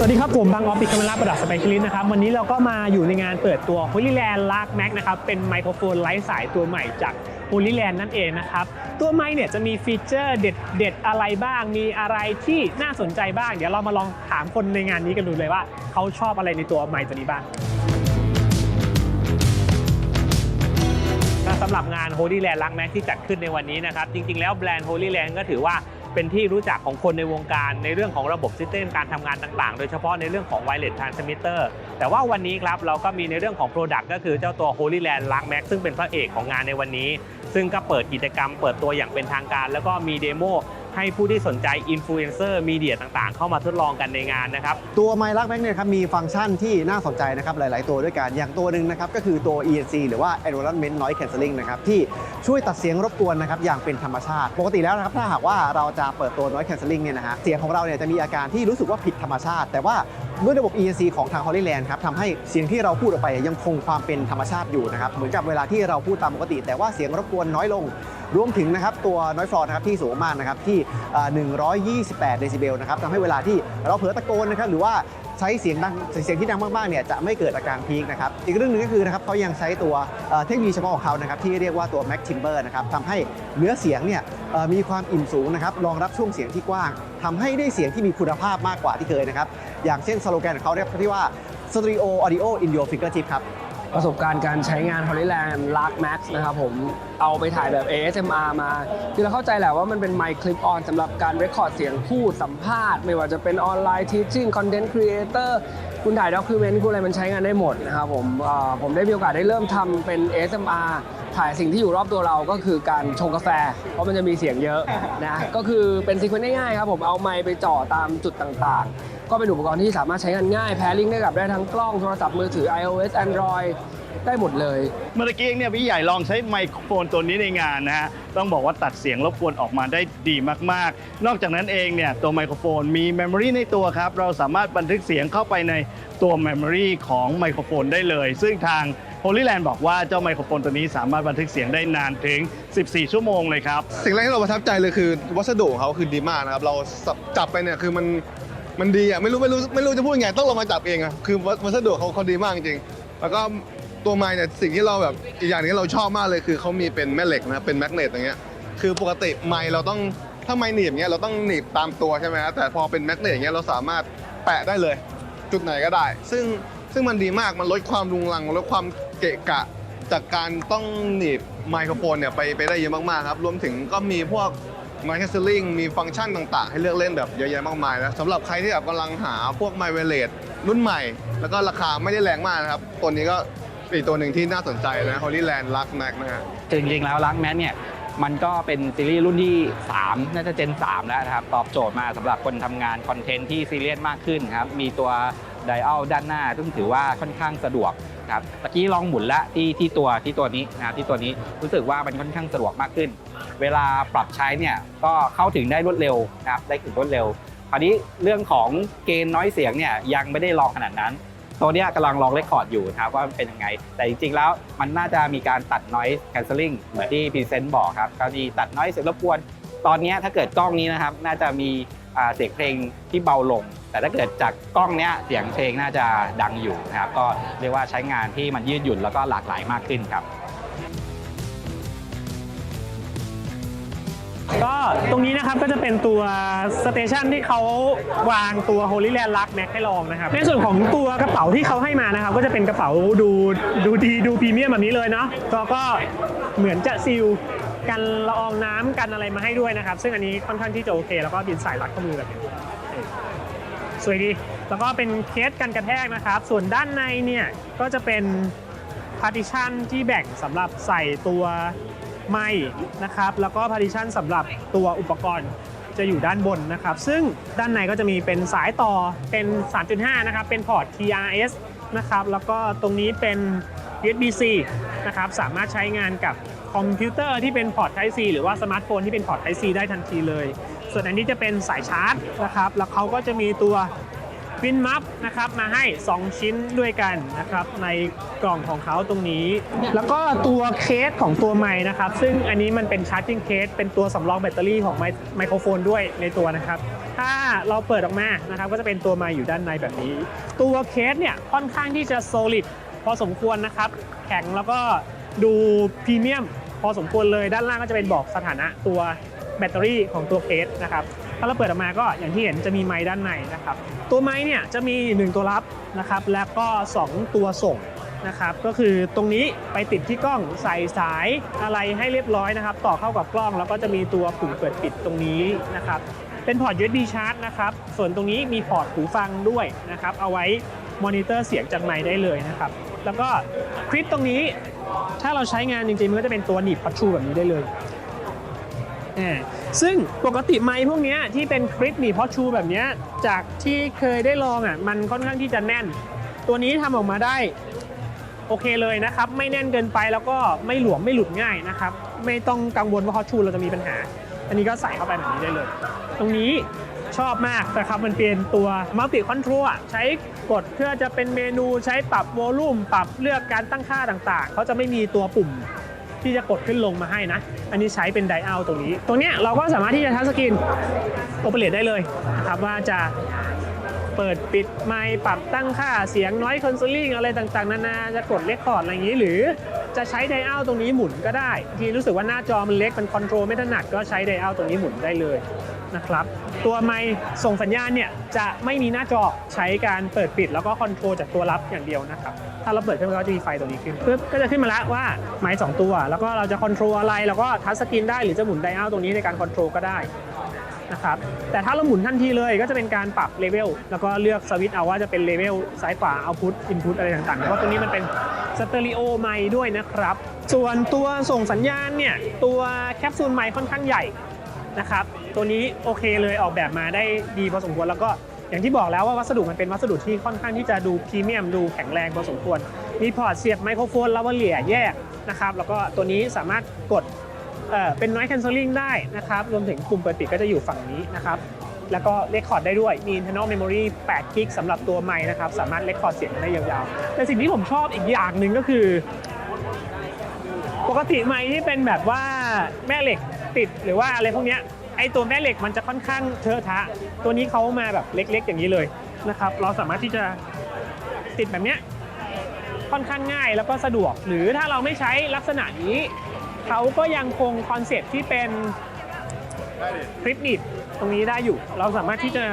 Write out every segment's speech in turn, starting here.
สวัสดีครับ ผมบางออฟปิคาเมล่าประดับสเปเชียลิสต์นะครับ วันนี้เราก็มาอยู่ในงานเปิดตัว Holy Land l a r k Max นะครับ เป็นไมโครโฟนไร้สายตัวใหม่จาก Holy Land นั่นเองนะครับ ตัวไมค์เนี่ยจะมีฟีเจอร์เด็ดเด็ดอะไรบ้าง มีอะไรที่น่าสนใจบ้าง เดี๋ยวเรามาลองถามคนในงานนี้กันดูเลยว่า เขาชอบอะไรในตัวไมค์ตัวนี้บ้างสำหรับงาน Holy Land รักแม็กที่จัดขึ้นในวันนี้นะครับ จริงๆ แล้วแบรนด์ Holy Land ก็ถือว่า เป็นที่รู้จักของคนในวงการในเรื่องของระบบซิสเต็มการทำงานต่างๆ โดยเฉพาะในเรื่องของไวเลสทรานสมิเตอร์แต่ว่าวันนี้ครับเราก็มีในเรื่องของ Product ก็คือเจ้าตัว Holy Land รักแม็กซึ่งเป็นพระเอกของงานในวันนี้ ซึ่งก็เปิดกิจกรรมเปิดตัวอย่างเป็นทางการ แล้วก็มีเดโม ให้ผู้ที่สนใจอินฟลูเอนเซอร์มีเดียต่างๆ เข้ามาทดลองกันในงานนะครับ ตัวไมลักแบงค์เนี่ยครับมีฟังก์ชันที่น่าสนใจนะครับหลาย ๆ ตัวด้วยกัน อย่างตัวหนึ่งนะครับก็คือตัว ENC หรือว่า Environment Noise Cancelling นะครับที่ช่วยตัดเสียงรบกวนนะครับอย่างเป็นธรรมชาติ ปกติแล้วนะครับถ้าหากว่าเราจะเปิดตัว Noise Cancelling เนี่ยนะฮะเสียงของเราเนี่ยจะมีอาการที่รู้สึกว่าผิดธรรมชาติ แต่ว่า ด้วยระบบ ENC ของทาง Holy Land ครับทำให้เสียงที่เราพูดออกไปยังคงความเป็นธรรมชาติอยู่นะครับเหมือนกับเวลาที่เราพูดตามปกติ แต่ว่าเสียงรบกวนน้อยลง รวมถึงนะครับตัว noise floor นะครับที่สูงมากนะครับที่ 128 เดซิเบลนะครับทำให้เวลาที่เราเผลอตะโกนนะครับหรือว่าใช้เสียงดังเสียงที่ดังมากๆเนี่ยจะไม่เกิดอาการพีคนะครับอีกเรื่องหนึ่งก็คือนะครับเขายังใช้ตัวเทคโนโลยีเฉพาะของเขานะครับที่เรียกว่าตัว Max Timber นะครับทำให้เนื้อเสียงเนี่ยมีความอิ่มสูงนะครับรองรับช่วงเสียงที่กว้างทำให้ได้เสียงที่มีคุณภาพมากกว่าที่เคยนะครับอย่างเช่นสโลแกนของเขาเรียกที่ว่า Stereo Audio in your fingertip ครับ ประสบการณ์การใช้งาน Holyland Lark Max นะครับผมเอาไปถ่ายแบบ ASMR มา คือเราเข้าใจแหละว่ามันเป็นไมค์คลิปออนสำหรับการเรคคอร์ดเสียงพูดสัมภาษณ์ ไม่ว่าจะเป็นออนไลน์ teaching content creator คุณถ่ายด็อกิเมนต์คุณอะไรมันใช้งานได้หมดนะครับผมผมได้มีโอกาสได้เริ่มทำเป็น ASMR ถ่ายสิ่งที่อยู่รอบตัวเราก็คือการชงกาแฟ เพราะมันจะมีเสียงเยอะนะก็คือเป็นซีเควนต์ง่ายๆครับผมเอาไมค์ไปจ่อตามจุดต่างๆ ก็เป็นอุปกรณ์ที่สามารถใช้งานง่ายแพลิงได้กับได้ทั้งกล้องโทรศัพท์มือถือ iOS Android ได้หมดเลย เมื่อกี้เนี่ยพี่ใหญ่ลองใช้ไมโครโฟนตัวนี้ในงานนะฮะ ต้องบอกว่าตัดเสียงรบกวนออกมาได้ดีมากๆ นอกจากนั้นเองเนี่ยตัวไมโครโฟนมีเมมโมรีในตัวครับ เราสามารถบันทึกเสียงเข้าไปในตัวเมมโมรีของไมโครโฟนได้เลย ซึ่งทาง Holy Land บอกว่าเจ้าไมโครโฟนตัวนี้สามารถบันทึกเสียงได้นานถึง 14 ชั่วโมงเลยครับ สิ่งแรกที่เราประทับใจเลยคือวัสดุของเขาคือดีมากนะครับ เราจับไปเนี่ยคือมัน มันดีอะไม่รู้ไม่รู้ไม่รู้จะพูดยังไงต้องลองมาจับเองอะคือวัสดุเขาเขาดีมากจริงๆแล้วก็ตัวไม้เนี่ยสิ่งที่เราแบบอีกอย่างหนึงที่เราชอบมากเลยคือเขามีเป็นแม่เหล็กนะเป็นแมกเนตอย่างเงี้ยคือปกติไม้เราต้องถ้าไม้หนีบเงี้ยเราต้องหนีบตามตัวใช่ไหมฮะแต่พอเป็นแมกเนตอย่างเงี้ยเราสามารถแปะได้เลย จุดไหนก็ได้ ซึ่งซึ่งมันดีมากมันลดความรุงรังลดความเกะกะ จากการต้องหนีบไมโครโฟนเนี่ยไปไปได้เยอะมากๆครับรวมถึงก็มีพวก ไมค์แคสซิลิงมีฟังก์ชันต่าง ๆ ให้เลือกเล่นแบบเยอะแยะมากมายนะสำหรับใครที่แบบกำลังหาพวกไมเวเลสรุ่นใหม่ แล้วก็ราคาไม่ได้แรงมากนะครับ ตัวนี้ก็อีกตัวหนึ่งที่น่าสนใจนะ Holy Land Luck Max นะฮะ จริงๆแล้วลักแมนเนี่ยมันก็เป็นซีรีส์รุ่นที่ 3 น่าจะเจน 3 แล้วนะครับ ตอบโจทย์มาสำหรับคนทำงานคอนเทนต์ที่ซีเรียสมากขึ้นครับ มีตัวไดอัลด้านหน้า ซึ่งถือว่าค่อนข้างสะดวก นะครับตะกี้ลองหมุนละที่ที่ตัวที่ตัวนี้นะที่ตัวนี้รู้สึกว่ามันค่อนข้างสะดวกมากขึ้น เวลาปรับใช้เนี่ยก็เข้าถึงได้รวดเร็วนะครับได้ถึงรวดเร็วคราวนี้เรื่องของเกณฑ์น้อยเสียงเนี่ยยังไม่ได้ลองขนาดนั้น ตัวเนี้ยกำลังลองเรคคอร์ดอยู่นะครับว่ามันเป็นยังไง แต่จริงๆแล้วมันน่าจะมีการตัด noise cancelling เหมือนที่พรีเซนต์บอกครับก็มีตัด noise เสียงรบกวนตอนนี้ถ้าเกิดกล้องนี้นะครับน่าจะมี เสียงเพลงที่เบาลง แต่ถ้าเกิดจากกล้องเนี้ยเสียงเพลงน่าจะดังอยู่นะครับก็เรียกว่าใช้งานที่มันยืดหยุ่นแล้วก็หลากหลายมากขึ้นครับก็ตรงนี้นะครับก็จะเป็นตัวสเตชันที่เขาวางตัว Holy Land Luck Max ให้ลองนะครับ ในส่วนของตัวกระเป๋าที่เขาให้มานะครับ ก็จะเป็นกระเป๋าดูดูดีดูพรีเมียมแบบนี้เลยเนาะก็ก็เหมือนจะซีล กันละอองน้ำกันอะไรมาให้ด้วยนะครับ ซึ่งอันนี้ค่อนข้างที่จะโอเค แล้วก็ดินสายรัดข้อมือแบบนี้สวยดี แล้วก็เป็นเคสกันกระแทกนะครับ ส่วนด้านในเนี่ยก็จะเป็น partition ที่แบ่งสำหรับใส่ตัวไม้นะครับ แล้วก็ partition สำหรับตัวอุปกรณ์จะอยู่ด้านบนนะครับ ซึ่งด้านในก็จะมีเป็นสายต่อเป็น 3.5 นะครับ เป็นพอร์ต TRS นะครับ แล้วก็ตรงนี้เป็น USB-C นะครับสามารถใช้งานกับคอมพิวเตอร์ที่เป็นพอร์ต Type C หรือว่าสมาร์ทโฟนที่เป็นพอร์ต Type C ได้ทันทีเลย ส่วนอันนี้จะเป็นสายชาร์จนะครับ แล้วเขาก็จะมีตัววินมัฟนะครับมาให้ 2 ชิ้นด้วยกันนะครับในกล่องของเขาตรงนี้ แล้วก็ตัวเคสของตัวไม้นะครับ ซึ่งอันนี้มันเป็นชาร์จิ่งเคสเป็นตัวสำรองแบตเตอรี่ของไมไมโครโฟนด้วยในตัวนะครับ ถ้าเราเปิดออกมานะครับก็จะเป็นตัวไมค์อยู่ด้านในแบบนี้ ตัวเคสเนี่ยค่อนข้างที่จะ solid พ อสมควรนะครับ แข็งแล้วก็ดูพรีเมียมพอสมควรเลยด้านล่างก็จะเป็นบอกสถานะตัวแบตเตอรี่ของตัวเคสนะครับถ้าเราเปิดออกมาก็อย่างที่เห็นจะมีไม้ด้านในนะครับ ตัวไม้เนี่ยจะมี 1 ตัวรับนะครับ แล้วก็ 2 ตัวส่งนะครับ ก็คือตรงนี้ไปติดที่กล้องใส่สายอะไรให้เรียบร้อยนะครับ ต่อเข้ากับกล้องแล้วก็จะมีตัวปุ่มเปิดปิดตรงนี้นะครับ เป็นพอร์ต USB ชาร์จนะครับ ส่วนตรงนี้มีพอร์ตหูฟังด้วยนะครับ เอาไว้ มอนิเตอร์เสียงจากไมค์ได้เลยนะครับ แล้วก็คลิปตรงนี้ถ้าเราใช้งานจริงๆ มันก็จะเป็นตัวหนีบพัชชูแบบนี้ได้เลยอ่ซึ่งปกติไมค์พวกนี้ที่เป็นคลิปหนีบพอชูแบบนี้จากที่เคยได้ลองอะมันค่อนข้างที่จะแน่น ตัวนี้ทำออกมาได้โอเคเลยนะครับ ไม่แน่นเกินไปแล้วก็ไม่หลวมไม่หลุดง่ายนะครับ ไม่ต้องกังวลว่าพอชูเราจะมีปัญหา อันนี้ก็ใส่เข้าไปแบบนี้ได้เลย ตรงนี้ชอบมากนะครับมันเป็นตัวมัลติคอนโทรลใช้ กดเพื่อจะเป็นเมนูใช้ปรับโวลูมปรับเลือกการตั้งค่าต่างๆเขาจะไม่มีตัวปุ่มที่จะกดขึ้นลงมาให้นะ อันนี้ใช้เป็นไดอัลตรงนี้ ตรงเนี้ยเราก็สามารถที่จะทัชสกรีนโอเปเรตได้เลยนะครับว่าจะเปิดปิดไมค์ปรับตั้งค่าเสียงน้อยคอนโซลิ่งอะไรต่างๆ นานาจะกดเลคคอร์ดอะไรอย่างนี้ หรือจะใช้ไดอัลตรงนี้หมุนก็ได้ ที่รู้สึกว่าหน้าจอมันเล็กมันคอนโทรลไม่ถนัดก็ใช้ไดอัลตรงนี้หมุนได้เลย นะครับ ตัวไมค์ส่งสัญญาณเนี่ยจะไม่มีหน้าจอใช้การเปิดปิดแล้วก็คอนโทรลจากตัวรับอย่างเดียวนะครับ ถ้าเราเปิดขึ้นมาก็จะมีไฟตัวนี้ขึ้นปึ๊บก็จะขึ้นมาแล้วว่าไม้สองตัว แล้วก็เราจะคอนโทรลอะไรแล้วก็ทัชสกรีนได้หรือจะหมุนไดอัลตรงนี้ในการคอนโทรลก็ได้นะครับแต่ถ้าเราหมุนทันทีเลยก็จะเป็นการปรับเลเวลแล้วก็เลือกสวิตช์เอาว่าจะเป็นเลเวลซ้ายขวาเอาพุทอินพุตอะไรต่างๆ เพราะตัวนี้มันเป็นสเตอริโอไมค์ด้วยนะครับ ส่วนตัวส่งสัญญาณเนี่ย ตัวแคปซูลไมค์ค่อนข้างใหญ่ นะครับ ตัวนี้โอเคเลยออกแบบมาได้ดีพอสมควรแล้วก็อย่างที่บอกแล้วว่าวัสดุมันเป็นวัสดุที่ค่อนข้างที่จะดูพรีเมียมดูแข็งแรงพอสมควร มีพอร์ตเสียบไมโครโฟนลาวเลียแยกนะครับ แล้วก็ตัวนี้สามารถกดเเป็น noise cancelling ได้นะครับ รวมถึงปุ่มเปิดปิดก็จะอยู่ฝั่งนี้นะครับ แล้วก็เลคคอร์ดได้ด้วย มี internal memory 8 กิกสำหรับตัวไมค์นะครับ สามารถเลคคอร์ดเสียงได้ยาวๆ แต่สิ่งที่ผมชอบอีกอย่างหนึ่งก็คือ ปกติไม้ที่เป็นแบบว่าแม่เหล็กติดหรือว่าอะไรพวกเนี้ยไอตัวแม่เหล็กมันจะค่อนข้างเทอะทะ ตัวนี้เขามาแบบเล็ก ๆ อย่างนี้เลยนะครับ เราสามารถที่จะติดแบบเนี้ยค่อนข้างง่ายแล้วก็สะดวก หรือถ้าเราไม่ใช้ลักษณะนี้เขาก็ยังคงคอนเซ็ปที่เป็นคลิปหนีบตรงนี้ได้อยู่ เราสามารถที่จะ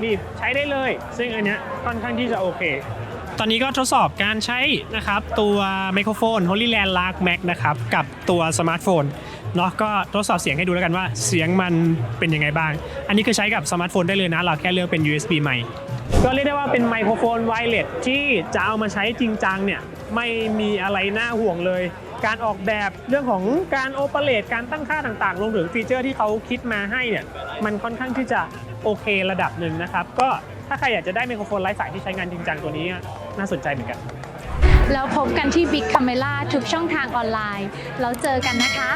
หนีบใช้ได้เลย ซึ่งอันเนี้ยค่อนข้างที่จะโอเค ตอนนี้ก็ทดสอบการใช้นะครับตัวไมโครโฟน HolyLand Lark Max นะครับกับตัวสมาร์ทโฟนเนาะก็ทดสอบเสียงให้ดูแล้วกันว่าเสียงมันเป็นยังไงบ้าง อันนี้คือใช้กับสมาร์ทโฟนได้เลยนะ เราแค่เลือกเป็น USB ไมค์ก็เรียกได้ว่าเป็นไมโครโฟนไวเลสที่จะเอามาใช้จริงจังเนี่ยไม่มีอะไรน่าห่วงเลย การออกแบบเรื่องของการโอเปเรตการตั้งค่าต่างๆรวมถึงฟีเจอร์ที่เขาคิดมาให้เนี่ยมันค่อนข้างที่จะโอเคระดับหนึ่งนะครับ ก็ถ้าใครอยากจะได้ไมโครโฟนไร้สายที่ใช้งานจริงจังตัวนี้ น่าสนใจเหมือนกัน แล้วพบกันที่ Big Camera ทุกช่องทางออนไลน์ แล้วเจอกันนะคะ